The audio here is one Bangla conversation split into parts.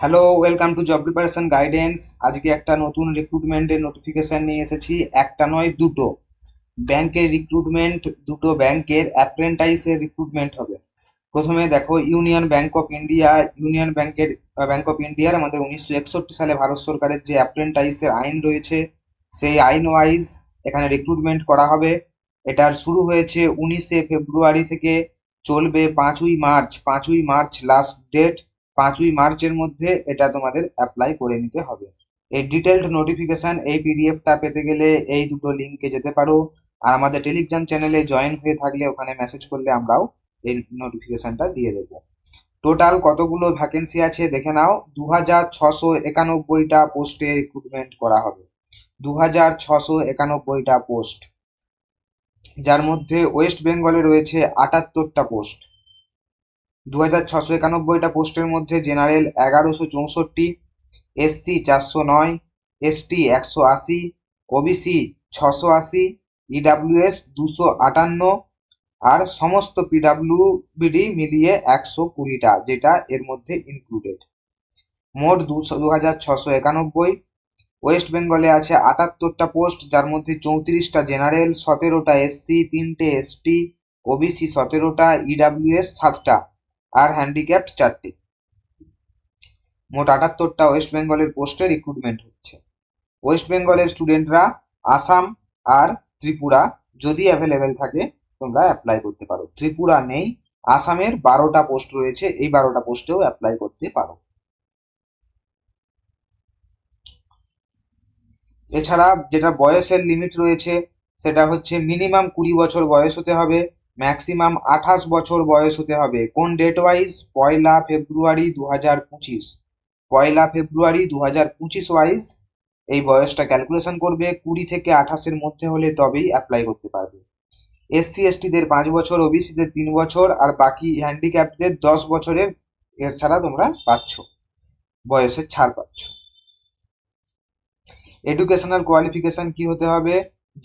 Hello welcome to job preparation guidance আজকে একটা নতুন রিক্রুটমেন্টের নোটিফিকেশন নিয়ে এসেছি। একটা নয়, দুটো। ব্যাংকের রিক্রুটমেন্ট দুটো ব্যাংকের অ্যাপ্রেন্টাইসের রিক্রুটমেন্ট হবে। প্রথমে দেখো Union Bank of India Union ব্যাংকের ব্যাংক অফ ইন্ডিয়ার আমাদের উনিশশো একষট্টি সালে ভারত সরকারের যে অ্যাপ্রেন্টাইসের আইন রয়েছে, সেই আইন ওয়াইজ এখানে রিক্রুটমেন্ট করা হবে। এটার শুরু হয়েছে উনিশে ফেব্রুয়ারি থেকে, চলবে পাঁচই মার্চ। পাঁচই মার্চ লাস্ট ডেট পাঁচই মার্চের মধ্যে এটা তোমাদের অ্যাপ্লাই করে নিতে হবে। এই ডিটেলড নোটিফিকেশন এই পিডিএফটা পেতে গেলে এই দুটো লিঙ্কে যেতে পারো। আর আমাদের টেলিগ্রাম চ্যানেলে জয়েন হয়ে থাকলে ওখানে মেসেজ করলে আমরাও এই নোটিফিকেশনটা দিয়ে দেবো। টোটাল কতগুলো ভ্যাকেন্সি আছে দেখে নাও। দু হাজার ছশো একানব্বইটা পোস্টে রিক্রুটমেন্ট করা হবে। দু হাজার ছশো একানব্বইটা পোস্ট যার মধ্যে ওয়েস্ট বেঙ্গলে রয়েছে আটাত্তরটা পোস্ট দু হাজার ছশো একানব্বইটা পোস্টের মধ্যে জেনারেল এগারোশো চৌষট্টি, এসসি চারশো নয়, এসটি একশো আশি, ওবিসি ছশো আশি, ইডাব্লিউএস দুশো আটান্ন আর সমস্ত পিডাব্লিউবিডি মিলিয়ে একশো কুড়িটা, যেটা এর মধ্যে ইনক্লুডেড মোট দুশো দু হাজার ছশো একানব্বই। ওয়েস্ট বেঙ্গলে আছে আটাত্তরটা পোস্ট, যার মধ্যে চৌত্রিশটা জেনারেল, সতেরোটা এসসি, তিনটে এসটি, ওবিসি সতেরোটা, ইডাব্লিউএস সাতটা। আর হ্যান্ডিক্যাপ্ট চারটি। মোট আটাত্তরটা ওয়েস্ট বেঙ্গলের পোস্টে রিক্রুটমেন্ট হচ্ছে। ওয়েস্ট বেঙ্গলের স্টুডেন্টরা আসাম আর ত্রিপুরা যদি অ্যাভেলেবেল থাকে, তোমরা অ্যাপ্লাই করতে পারো। ত্রিপুরা নেই আসামের বারোটা পোস্ট রয়েছে, এই বারোটা পোস্টেও অ্যাপ্লাই করতে পারো। এছাড়া যেটা বয়সের লিমিট রয়েছে, সেটা হচ্ছে মিনিমাম কুড়ি বছর বয়স হতে হবে। ম্যাক্সিমাম আঠাশ বছর বয়স হতে হবে। কোন ডেট ওয়াইজ পয়লা ফেব্রুয়ারি দু হাজার পঁচিশ। পয়লা ফেব্রুয়ারি দু হাজার পঁচিশ ওয়াইজ এই বয়সটা ক্যালকুলেশন করবে। কুড়ি থেকে আঠাশের মধ্যে হলে তবেই অ্যাপ্লাই করতে পারবে। এসসি এসটিদের পাঁচ বছর ওবিসিদের তিন বছর, আর বাকি হ্যান্ডিক্যাপদের দশ বছরের এছাড়া তোমরা পাচ্ছ। বয়সের ছাড় পাচ্ছ। এডুকেশনাল কোয়ালিফিকেশন কি হতে হবে?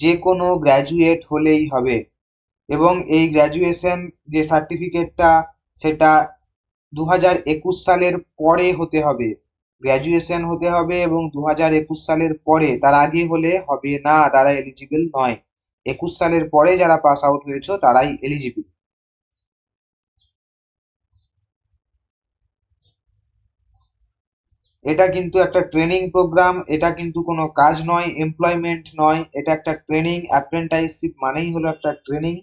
যে কোনো গ্র্যাজুয়েট হলেই হবে। এবং এই গ্র্যাজুয়েশন যে সার্টিফিকেটটা সেটা দু হাজার একুশ সালের পরে হতে হবে। গ্র্যাজুয়েশন হতে হবে এবং দু হাজার একুশ সালের পরে, তার আগে হলে হবে না, তারা এলিজিবল নয়। একুশ সালের পরে যারা পাস আউট হয়েছে, তারাই এলিজিবল এটা কিন্তু একটা ট্রেনিং প্রোগ্রাম এটা কিন্তু কোনো কাজ নয় এমপ্লয়মেন্ট নয়, এটা একটা ট্রেনিং অ্যাপ্রেন্টাইসশিপ মানেই হলো একটা ট্রেনিং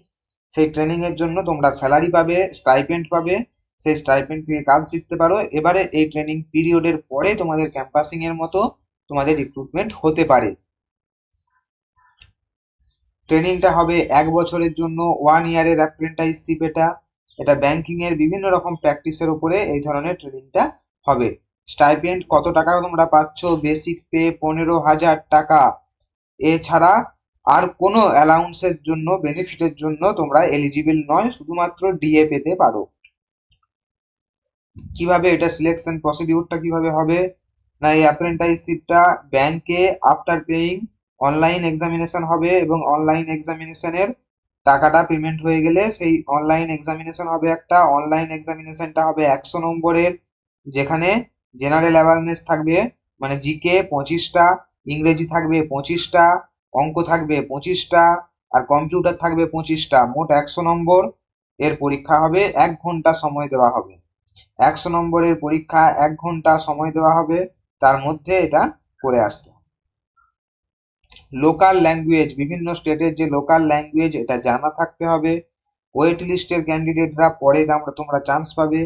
সেই ট্রেনিং এর জন্য তোমরা স্যালারি পাবে স্টাইপেন্ড পাবে, সেই স্টাইপেন্ড থেকে কাজ শিখতে পারো। এবারে এই ট্রেনিং পিরিয়ডের পরে তোমাদের ক্যাম্পাসিং এর মতো তোমাদের রিক্রুটমেন্ট হতে পারে। ট্রেনিংটা হবে এক বছরের জন্য ওয়ান ইয়ারের অ্যাপ্রেন্টাইসশিপ এটা। এটা ব্যাংকিং এর বিভিন্ন রকম প্র্যাকটিসের উপরে এই ধরনের ট্রেনিংটা হবে। স্টাইপেন্ড কত টাকা তোমরা পাচ্ছ? বেসিক পে পনেরো হাজার টাকা। এছাড়া আর কোনো অ্যালাউন্সের জন্য বেনিফিটের জন্য তোমরা এলিজিবল নয়, শুধুমাত্র ডিএ পেতে পারো। কীভাবে এটা সিলেকশন প্রসিডিউরটা কীভাবে হবে? না, এই অ্যাপ্রেন্টাইসশিপটা ব্যাংকে আফটার পেইং অনলাইন এক্সামিনেশন হবে এবং অনলাইন এক্সামিনেশনের টাকাটা পেমেন্ট হয়ে গেলে সেই অনলাইন এক্সামিনেশন হবে একটা। অনলাইন এক্সামিনেশনটা হবে একশো নম্বরের, যেখানে জেনারেল অ্যাওয়ারনেস থাকবে। মানে জিকে পঁচিশটা, ইংরেজি থাকবে পঁচিশটা অঙ্ক থাকবে পঁচিশটা আর কম্পিউটার থাকবে পঁচিশটা। মোট একশো নম্বর। এর পরীক্ষা হবে এক ঘণ্টা সময় দেওয়া হবে। একশো নম্বরের পরীক্ষা এক ঘণ্টা সময় দেওয়া হবে। তার মধ্যে এটা করে আসতে লোকাল ল্যাঙ্গুয়েজ, বিভিন্ন স্টেটের যে লোকাল ল্যাঙ্গুয়েজ, এটা জানা থাকতে হবে। ওয়েট লিস্টের ক্যান্ডিডেটরা পরে আমরা, তোমরা চান্স পাবে।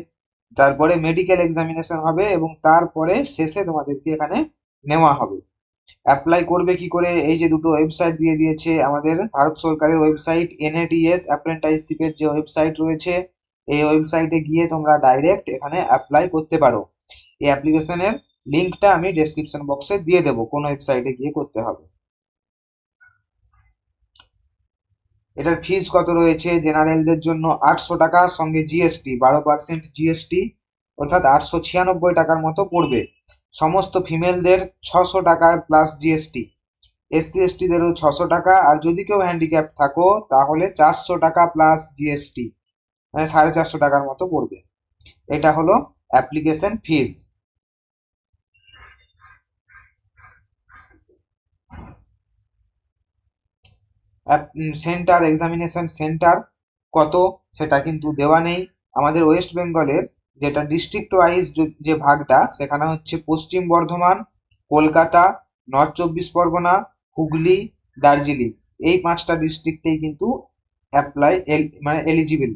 তারপরে মেডিকেল এক্সামিনেশন হবে এবং তারপরে শেষে তোমাদেরকে এখানে নেওয়া হবে। অ্যাপ্লাই করবে কি করে? এই যে দুটো ওয়েবসাইট দিয়ে দিয়েছে আমাদের ভারত সরকারের ওয়েবসাইট এনএটিএস অ্যাপ্রেন্টাইসশিপের যে ওয়েবসাইট রয়েছে, এই ওয়েবসাইটে গিয়ে তোমরা ডাইরেক্ট এখানে অ্যাপ্লাই করতে পারো। এই অ্যাপ্লিকেশনের লিঙ্কটা আমি ডেসক্রিপশন বক্সে দিয়ে দেবো, কোন ওয়েবসাইটে গিয়ে করতে হবে। এটার ফিজ কত রয়েছে? জেনারেলদের জন্য আটশো টাকা, সঙ্গে জিএসটি বারো পার্সেন্ট জিএসটি অর্থাৎ আটশো ছিয়ানব্বই টাকার মতো পড়বে। সমস্ত ফিমেলদের ছশো টাকা প্লাস জিএসটি এসসি এসটিদেরও ছশো টাকা, আর যদি কেউ হ্যান্ডিক্যাপ থাকো, তাহলে চারশো টাকা প্লাস জিএসটি মানে সাড়ে চারশো টাকার মতো পড়বে। এটা হলো application fees centre examination centre কত, সেটা কিন্তু দেওয়া নেই। আমাদের ওয়েস্ট বেঙ্গলের যেটা ডিস্ট্রিক্ট ওয়াইজ যে ভাগটা, সেখানে হচ্ছে পশ্চিম বর্ধমান, কলকাতা নর্থ চব্বিশ পরগনা, হুগলি, দার্জিলিং। এই পাঁচটা ডিস্ট্রিক্টেই কিন্তু অ্যাপ্লাই মানে এলিজিবল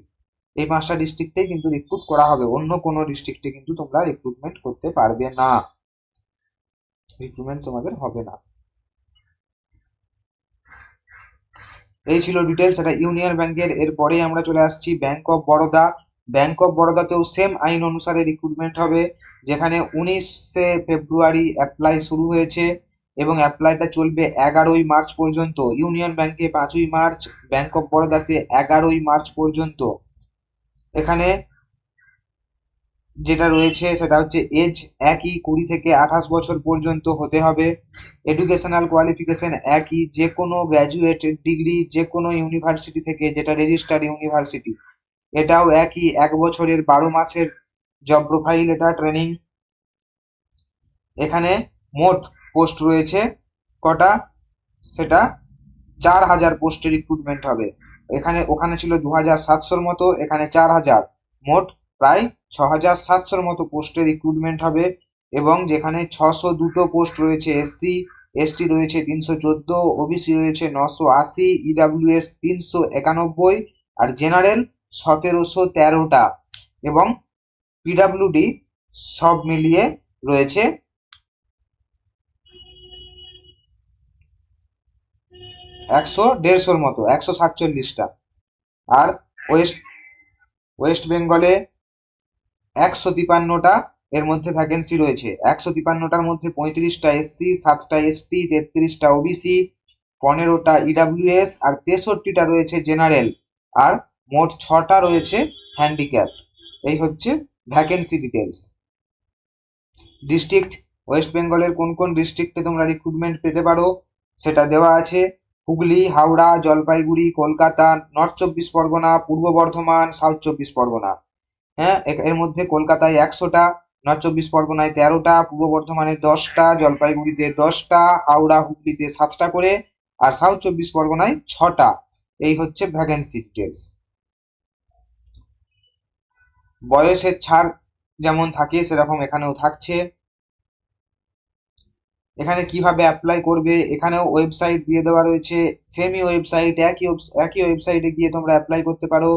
এই পাঁচটা ডিস্ট্রিক্টেই কিন্তু রিক্রুট করা হবে। অন্য কোনো ডিস্ট্রিক্টে কিন্তু তোমরা রিক্রুটমেন্ট করতে পারবে না। রিক্রুটমেন্ট তোমাদের হবে না। এই ছিল ডিটেলস এটা ইউনিয়ন ব্যাংকের এরপরেই আমরা চলে আসছি Bank of Baroda Bank of বরোদাতেও same আইন অনুসারে রিক্রুটমেন্ট হবে, যেখানে উনিশে ফেব্রুয়ারি অ্যাপ্লাই শুরু হয়েছে এবং অ্যাপ্লাইটা চলবে এগারোই মার্চ পর্যন্ত। ইউনিয়ন ব্যাংকে পাঁচই মার্চ ব্যাংক অফ বরোদাতে এগারোই মার্চ পর্যন্ত। এখানে যেটা রয়েছে সেটা হচ্ছে এজ একই কুড়ি থেকে আঠাশ বছর পর্যন্ত হতে হবে। এডুকেশনাল কোয়ালিফিকেশন একই যে কোনো গ্র্যাজুয়েট ডিগ্রি যে কোনো ইউনিভার্সিটি থেকে যেটা রেজিস্টার্ড ইউনিভার্সিটি এটাও একই, এক বছরের বারো মাসের জব প্রোফাইল এটা ট্রেনিং এখানে মোট পোস্ট রয়েছে কটা? সেটা চার হাজার পোস্টে রিক্রুটমেন্ট হবে। এখানে, ওখানে ছিল দু হাজার সাতশোর মতো, এখানে চার হাজার। মোট প্রায় ছ হাজার সাতশোর মতো পোস্টে রিক্রুটমেন্ট হবে এবং যেখানে ছশো দুটো পোস্ট রয়েছে এসসি এসটি রয়েছে তিনশো চোদ্দ ওবিসি রয়েছে নশো আশি ইডাব্লিউএস তিনশো একানব্বই, আর জেনারেল সতেরোশো তেরোটা এবং পিডাব্লিউডি সব মিলিয়ে রয়েছে। একশো দেড়শোর মতো, একশো সাতচল্লিশটা। আর ওয়েস্ট ওয়েস্ট বেঙ্গলে একশো তিপান্নটা এর মধ্যে ভ্যাকেন্সি রয়েছে। একশো তিপান্নটার মধ্যে পঁয়ত্রিশটা এসসি সাতটা এসটি তেত্রিশটা ওবিসি পনেরোটা ইডাব্লিউএস আর তেষট্টিটা রয়েছে জেনারেল আর মোট ছটা রয়েছে হ্যান্ডিক্যাপ এই হচ্ছে ভ্যাকেন্সি ডিটেলস ডিস্ট্রিক্ট ওয়েস্ট বেঙ্গলের কোন কোন ডিস্ট্রিক্টে তোমরা রিক্রুটমেন্ট পেতে পারো, সেটা দেওয়া আছে হুগলি, হাওড়া, জলপাইগুড়ি, কলকাতা নর্থ চব্বিশ পরগনা, পূর্ব বর্ধমান সাউথ চব্বিশ পরগনা। হ্যাঁ এর মধ্যে কলকাতায় একশোটা নর্থ চব্বিশ পরগনায় তেরোটা, পূর্ব বর্ধমানে দশটা, জলপাইগুড়িতে দশটা, হাওড়া, হুগলিতে সাতটা করে, আর সাউথ চব্বিশ পরগনায় ছটা। এই হচ্ছে ভ্যাকেন্সি ডিটেলস বয়সের ছাড় যেমন থাকে, সেরকম এখানেও থাকছে। এখানে কীভাবে অ্যাপ্লাই করবে, এখানেও ওয়েবসাইট দিয়ে দেওয়া রয়েছে। সেমি ওয়েবসাইট একই একই ওয়েবসাইটে গিয়ে তোমরা অ্যাপ্লাই করতে পারো।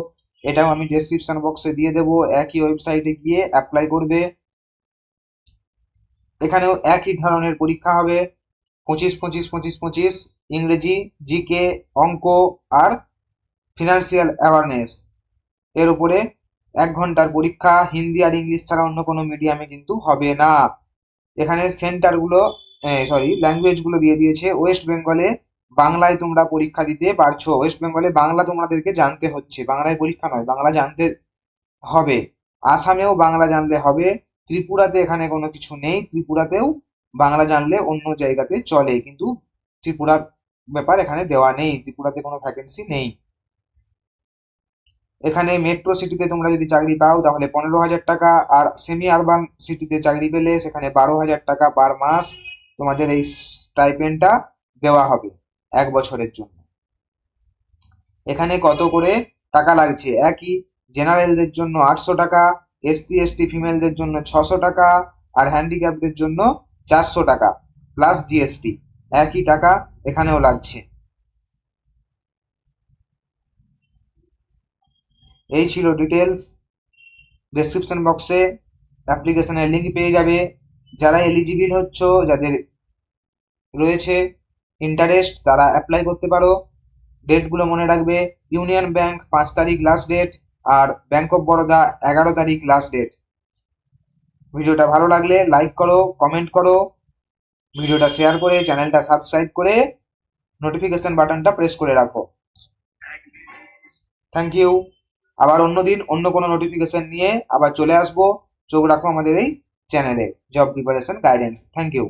এটাও আমি ডেসক্রিপশন বক্সে দিয়ে দেবো। একই ওয়েবসাইটে গিয়ে অ্যাপ্লাই করবে। এখানেও একই ধরনের পরীক্ষা হবে। পঁচিশ পঁচিশ পঁচিশ পঁচিশ, ইংরেজি, জিকে, অঙ্ক আর ফিনান্সিয়াল অ্যাওয়ারনেস এর উপরে এক ঘণ্টার পরীক্ষা, হিন্দি আর ইংলিশ ছাড়া অন্য কোনো মিডিয়ামে কিন্তু হবে না। এখানে সেন্টারগুলো সরি ল্যাঙ্গুয়েজগুলো দিয়ে দিয়েছে। ওয়েস্ট বেঙ্গলে বাংলায় তোমরা পরীক্ষা দিতে পারছ। ওয়েস্ট বেঙ্গলে বাংলা তোমাদেরকে জানতে হচ্ছে। বাংলায় পরীক্ষা নয়, বাংলা জানতে হবে। আসামেও বাংলা জানলে হবে। ত্রিপুরাতে এখানে কোনো কিছু নেই। ত্রিপুরাতেও বাংলা জানলে অন্য জায়গাতে চলে। কিন্তু ত্রিপুরার ব্যাপার এখানে দেওয়া নেই। ত্রিপুরাতে কোনো ভ্যাকেন্সি নেই। এখানে মেট্রো সিটিতে তোমরা যদি চাকরি পাও, তাহলে পনেরো হাজার টাকা আর সেমি আরবান সিটিতে চাকরি পেলে সেখানে বারো হাজার টাকা পার মাস তোমাদের এই স্টাইপেন্ডটা দেওয়া হবে এক বছরের জন্য। এখানে কত করে টাকা লাগছে? একই জেনারেলদের জন্য আটশো টাকা এসসি এসটি ফিমেলদের জন্য ছশো টাকা আর হ্যান্ডিক্যাপদের জন্য চারশো টাকা প্লাস জিএসটি একই টাকা এখানেও লাগছে। এই ছিল ডিটেলস ডেসক্রিপশন বক্সে অ্যাপ্লিকেশনের লিঙ্ক পেয়ে যাবে। যারা এলিজিবল হচ্ছ, যাদের রয়েছে ইন্টারেস্ট তারা অ্যাপ্লাই করতে পারো। ডেটগুলো মনে রাখবে ইউনিয়ন ব্যাংক পাঁচ তারিখ লাস্ট ডেট আর ব্যাংক অফ বরোদা এগারো তারিখ লাস্ট ডেট ভিডিওটা ভালো লাগলে লাইক করো কমেন্ট করো। ভিডিওটা শেয়ার করে চ্যানেলটা সাবস্ক্রাইব করে নোটিফিকেশন বাটনটা প্রেস করে রাখো। থ্যাংক ইউ আবার অন্যদিন অন্য কোনো নোটিফিকেশন নিয়ে আবার চলে আসব। চোখ রাখো আমাদের এই চ্যানেলে job preparation guidance thank you